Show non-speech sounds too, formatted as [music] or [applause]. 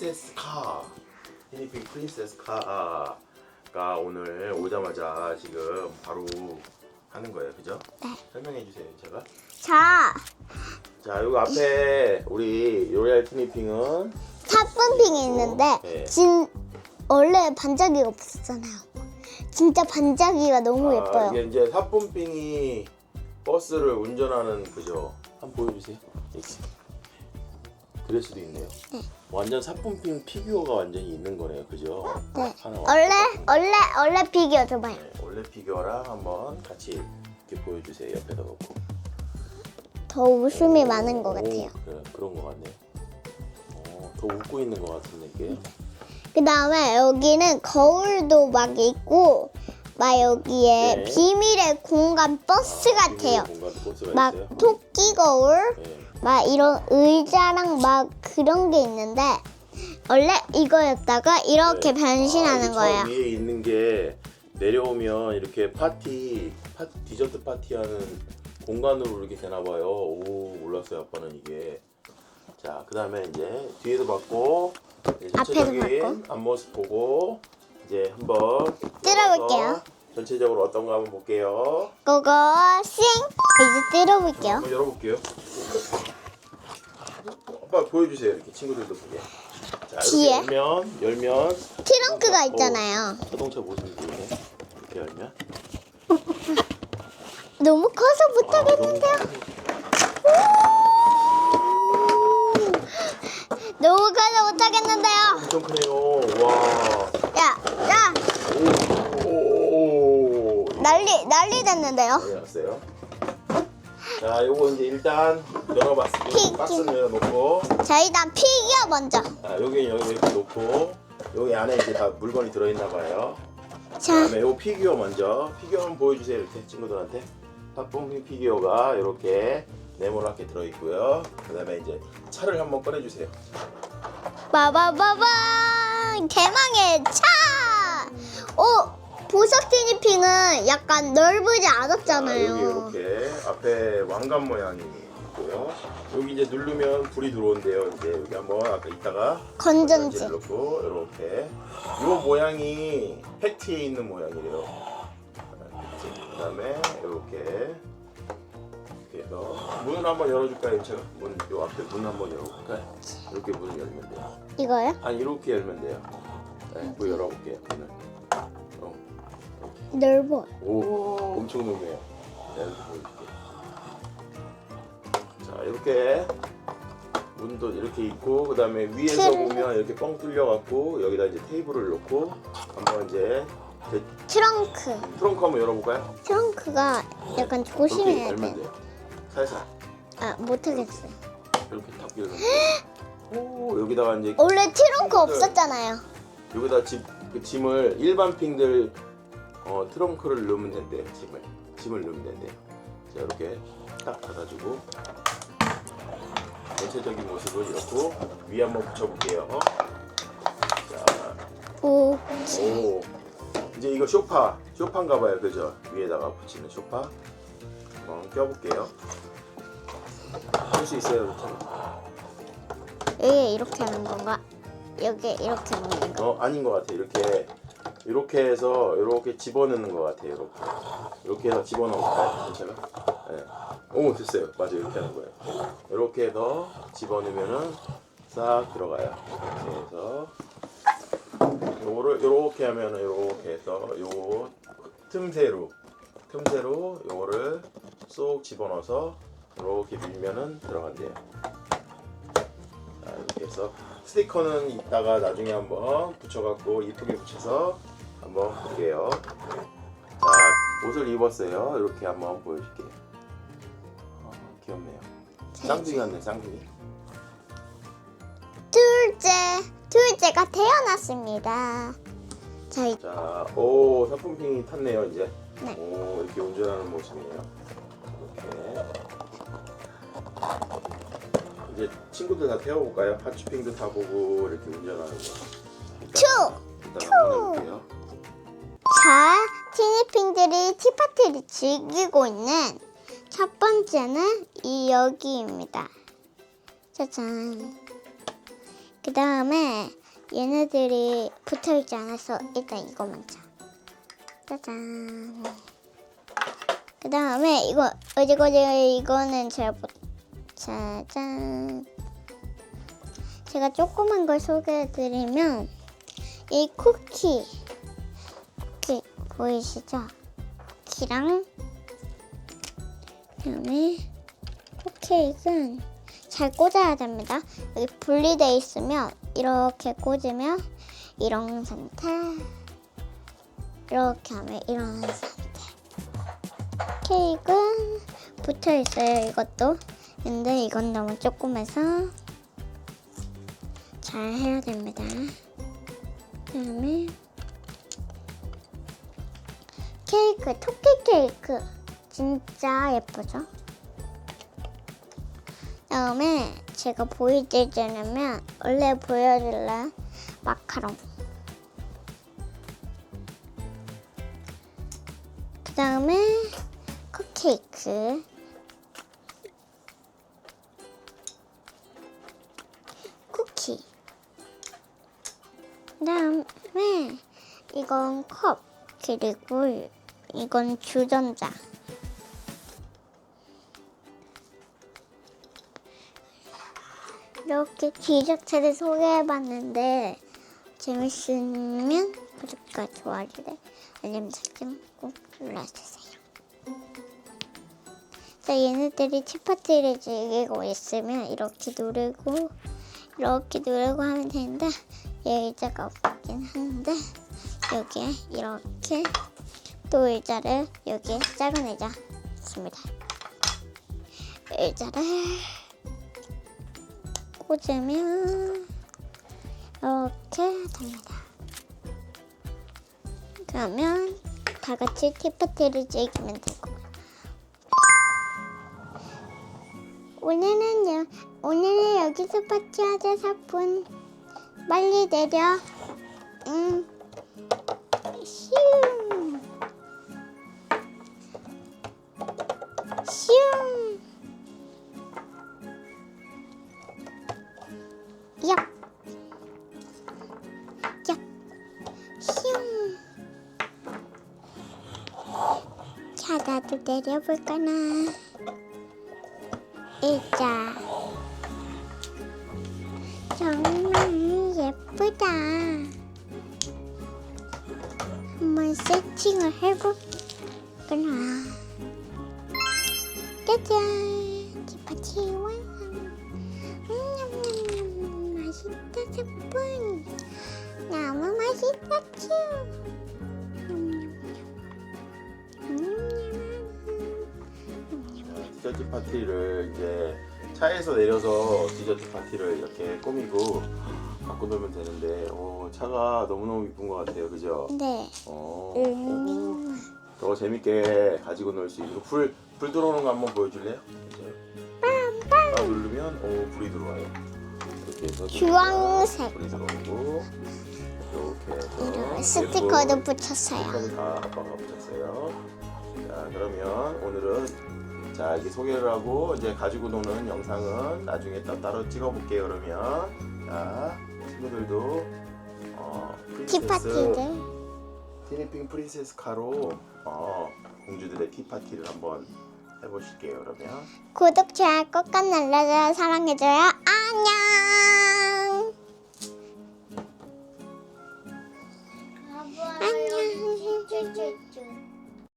프린세스 카 티니핑 프린세스 카가 오늘 오자마자 지금 바로 하는 거예요 그죠? 네. 설명해 주세요 제가 자, 자 여기 앞에 우리 로얄 티니핑은 탑분핑이 있는데 네. 진 원래 반짝이가 없었잖아요. 진짜 반짝이가 너무 아, 예뻐요. 이게 이제 사뿐핑이 버스를 운전하는 그죠? 한번 보여주세요. 이렇게. 그럴 수도 있네요. 네. 완전 사뿐핑 피규어가 완전히 있는 거네요, 그죠? 네. 하나 원래 원래 원래 피규어 줘봐요. 네, 원래 피규어랑 한번 같이 이렇게 보여주세요. 옆에다 놓고. 더 웃음이 오, 많은 것 같아요. 그래, 그런 것 같네요. 어, 더 웃고 있는 것 같은데 이게. 그 다음에 여기는 거울도 막 있고 막 여기에 네. 비밀의 공간 버스 아, 같아요. 비밀 공간 버스가 막 있어요. 토끼 거울, 네. 막 이런 의자랑 막 그런 게 있는데 원래 이거였다가 이렇게 네. 변신하는 아, 거예요. 위에 있는 게 내려오면 이렇게 파티, 파, 디저트 파티 하는 공간으로 이렇게 되나 봐요. 오 몰랐어요 아빠는 이게. 자 그다음에 이제 뒤에도 봤고 이제 전체적인 앞모습 보고 이제 한번 뜯어볼게요. 전체적으로 어떤 거 한번 볼게요. 그거 싱 이제 뜯어볼게요. 한번 열어볼게요. 보여주세요 이렇게 친구들도 보게. 자 뒤에? 이렇게 열면 열면 트렁크가 오. 있잖아요. 자동차 모습이 보이네. 이렇게 열면. [laughs] 너무 커서 아, 못하겠는데요. [laughs] 너무 커서 못하겠는데요. 엄청 크네요. 와. 야, 야, 오. 난리 난리 됐는데요. 난리 났어요. 자, 요거 이제 일단 열어봤습니다. 피- 박스는 열어놓고, 자 일단 피규어 먼저. 아, 여기 여기 이렇게 놓고, 여기 안에 이제 다 물건이 들어있나 봐요. 자, 그다음에 요 피규어 먼저 피규어 한번 보여주세요 이렇게 친구들한테. 팝뽕 피규어가 이렇게 네모나게 들어있고요. 그다음에 이제 차를 한번 꺼내주세요. 빠바바바 대망의 차. 오, 보석 티니핑은 약간 넓지 자, 않았잖아요. 여기 이렇게 앞에 왕관 모양이 있고요. 여기 이제 누르면 불이 들어온대요. 이제 여기 한번 아까 이따가 건전지. 넣고 이렇게 이 모양이 팩트에 있는 모양이래요. 그다음에 이렇게 이렇게 해서 문을 한번 열어줄까요? 제가 문 요 앞에 문 한번 열어볼까요? 이렇게 문을 열면 돼요. 이거요? 아니 이렇게 열면 돼요. 네, 문 열어볼게요. 문을. 어. 넓어. 오, 엄청 높네요. 네, 이렇게. 자, 이렇게 문도 이렇게 있고, 그 다음에 위에서 트를- 보면 이렇게 뻥 뚫려 갖고, 여기다 이제 테이블을 놓고, 한번 이제 제 트렁크. 트렁크 한번 열어볼까요? 트렁크가 약간 이렇게 조심해야 열면 돼. 돼요. 살살. 아, 못하겠어 요. 이렇게 탁 열면 돼요. 오, 여기다가 이제 원래 트렁크 없었잖아요. 여기다 집, 그 짐을 일반 핑들 어, 트렁크를 넣으면 된대요. 짐을 짐을 넣으면 된대요. 자 이렇게 딱 닫아주고 전체적인 모습을 이렇게 위에 한번 붙여볼게요. 자, 오, 오 이제 이거 쇼파 쇼파인가 봐요, 그죠? 위에다가 붙이는 쇼파 한번 껴볼게요. 할 수 있어요, 이렇게. 여기 이렇게 하는 건가? 여기 이렇게 하는 건가? 어 아닌 것 같아 이렇게 이렇게 해서 이렇게 집어넣는 것 같아요 이렇게. 이렇게 해서 집어넣을까요 제가 네. 오 됐어요. 맞아 요. 이렇게 하는 거예요. 이렇게 해서 집어넣으면은 싹 들어가요. 이렇게 해서 요거를 이렇게 하면은 이렇게 해서 요 틈새로 틈새로 요거를 쏙 집어넣어서 이렇게 밀면은 들어간대요. 자, 이렇게 해서 스티커는 이따가 나중에 한번 붙여갖고 이쁘게 붙여서 한번 볼게요. 자, 옷을 입었어요. 이렇게 한번 보여줄게요. 어, 귀엽네요. 쌍둥이 같네, 쌍둥이. 둘째, 둘째가 태어났습니다. 자, 이- 자, 오, 사품핑이 탔네요, 이제. 네. 오, 이렇게 운전하는 모습이네요. 이렇게. 이제 친구들 다 태워볼까요? 하츄핑도 타보고 이렇게 운전하는 거. 투. 일단 한번 해볼게요. 자, 티니핑들이 티파티를 즐기고 있는 첫 번째는 이 여기입니다. 짜잔. 그 다음에 얘네들이 붙어있지 않아서 일단 이거 먼저. 짜잔. 그 다음에 이거 어디거지 이거는 잘 못. 짜잔. 제가 조그만 걸 소개해드리면 이 쿠키 보이시죠? 키랑 그다음에 쿠케이크는 잘 꽂아야 됩니다. 여기 분리돼 있으면 이렇게 꽂으면 이런 상태 이렇게 하면 이런 상태 케이크는 붙어 있어요 이것도 근데 이건 너무 조그매서 잘 해야 됩니다. 그다음에 케이크 토끼 케이크. 진짜 예쁘죠? 다음에 제가 보여드리려면 원래 보여줄래 마카롱. 그 다음에 컵케이크. 쿠키. 그 다음에 이건 컵 그리고 이건 주전자 이렇게 디저트를 소개해봤는데 재밌으면 구독과 좋아요를 알림 설정 꼭 눌러주세요. 자, 얘네들이 치파티를 즐기고 있으면 이렇게 누르고 이렇게 누르고 하면 되는데 얘 의자가 없긴 한데 여기에 이렇게 또 의자를 여기에 작은 의자 있습니다. 의자를 꽂으면 이렇게 됩니다. 그러면 다 같이 티파티를 즐기면 되고 오늘은 여, 오늘은 여기서 파티하자 사뿐 빨리 내려 응 슈. 야. 야. 슝. 자, 나도 내려볼까나. 의자. 정말 예쁘다. 한번 세팅을 해볼까나. 짜잔. 완성. 음, 맛있다 스푼 너무 맛있다 츄 디저트 파티를 이제 차에서 내려서 디저트 파티를 이렇게 꾸미고 갖고 놀면 되는데 오, 차가 너무너무 이쁜 것 같아요. 그죠? 네. 어, 음, 더 재밌게 가지고 놀 수 있고 불, 불 들어오는 거 한번 보여줄래요? 딱 누르면 오 불이 들어와요. 이렇게 해서 주황색. 불이 들어오고 이렇게 해서 스티커도 붙였어요. 다 아빠가 붙였어요. 자 그러면 오늘은 자 이게 소개를 하고 이제 가지고 노는 영상은 나중에 따, 따로 찍어볼게요 그러면. 자 친구들도 어, 티파티를 티니핑 프린세스 카로 어, 공주들의 티파티를 한번 해보실게요 그러면. 구독 좋아요 꼭꼭 눌러줘요. 사랑해줘요. 안녕